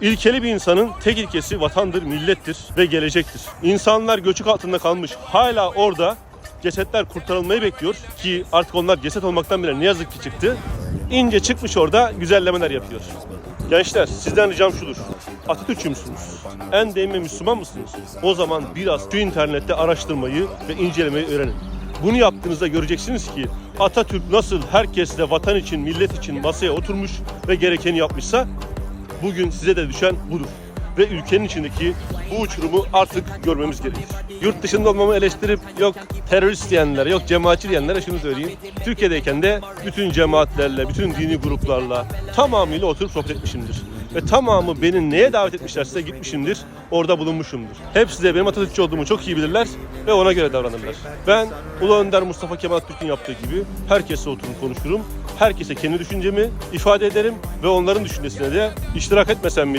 İlkeli bir insanın tek ilkesi vatandır, millettir ve gelecektir. İnsanlar göçük altında kalmış hala orada cesetler kurtarılmayı bekliyor ki artık onlar ceset olmaktan bile ne yazık ki çıktı. İnce çıkmış orada güzellemeler yapıyor. Gençler sizden ricam şudur. Atatürkçü müsünüz? En değme Müslüman mısınız? O zaman biraz şu internette araştırmayı ve incelemeyi öğrenin. Bunu yaptığınızda göreceksiniz ki Atatürk nasıl herkesle vatan için, millet için masaya oturmuş ve gerekeni yapmışsa bugün size de düşen budur. Ve ülkenin içindeki bu uçurumu artık görmemiz gerekir. Yurt dışında olmamı eleştirip yok terörist diyenlere, yok cemaatçi diyenlere şunu söyleyeyim. Türkiye'deyken de bütün cemaatlerle, bütün dini gruplarla tamamıyla oturup sohbet etmişimdir. Ve tamamı beni neye davet etmişlerse gitmişimdir, orada bulunmuşumdur. Hepsi de benim Atatürkçü olduğumu çok iyi bilirler ve ona göre davranırlar. Ben Ulu Önder Mustafa Kemal Atatürk'ün yaptığı gibi herkese oturup konuşurum. Herkese kendi düşüncemi ifade ederim ve onların düşüncesine de iştirak etmesem bile